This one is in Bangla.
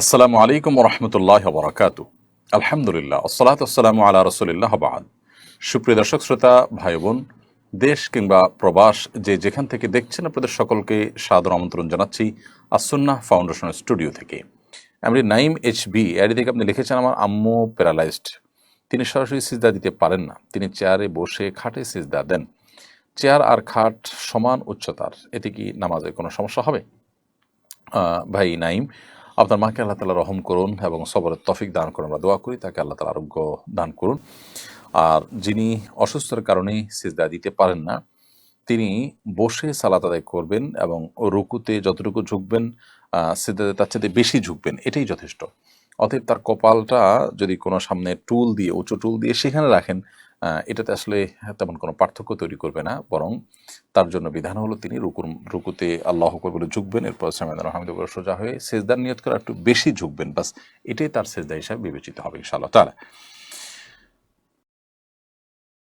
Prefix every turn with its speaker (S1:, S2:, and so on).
S1: আসসালামু আলাইকুম রহমতুল্লাহ বরাকাতু আলহামদুলিল্লাহ আসসালাত আসসালামু আলা রসুলিল্লাহ বাদ সুপ্রিয় দর্শক, শ্রোতা ভাই বোন দেশ কিংবা প্রবাস যে যেখান থেকে দেখছেন আপনাদের সকলকে সাদর আমন্ত্রণ জানাচ্ছি আসন্না ফাউন্ডেশনের স্টুডিও থেকে। আমি নাইম এইচ বি এর দিকে আপনি লিখেছেন, আমার আম্মু প্যারালাইজড। তিনি সরাসরি সিজদা দিতে পারেন না। তিনি চেয়ারে বসে খাটে সিজদা দেন। চেয়ার আর খাট সমান উচ্চতার, এতে কি নামাজের কোনো সমস্যা হবে? ভাই নাইম আপনার মাকে আল্লাহ তালা রহম করুন এবং সবরের তফিক দান করুন। আমরা দোয়া করি, তাকে আল্লাহ তালা আরোগ্য দান করুন। আর যিনি অসুস্থতার কারণে সিজদা দিতে পারেন না, তিনি বসে সালাত আদায় করবেন এবং রুকুতে যতটুকু ঝুঁকবেন সিজদাতে তার চাইতে বেশি ঝুঁকবেন, এটাই যথেষ্ট। অতএব তার কপালটা যদি কোনো সামনে টুল দিয়ে, উঁচু টুল দিয়ে সেখানে রাখেন এটাতে আসলে তেমন কোনো পার্থক্য তৈরি করবে না। বরং তার জন্য বিধান হলো তিনি রুকুর, রুকুতে আল্লাহ বলে ঝুঁকবেন, এরপর সামেদ হামিদ করে সোজা হয়ে সেজদার নিয়ত করে একটু বেশি ঝুঁকবেন। বাস এটাই তার সেজদা হিসাবে বিবেচিত হবে ইনশাআল্লাহ তারা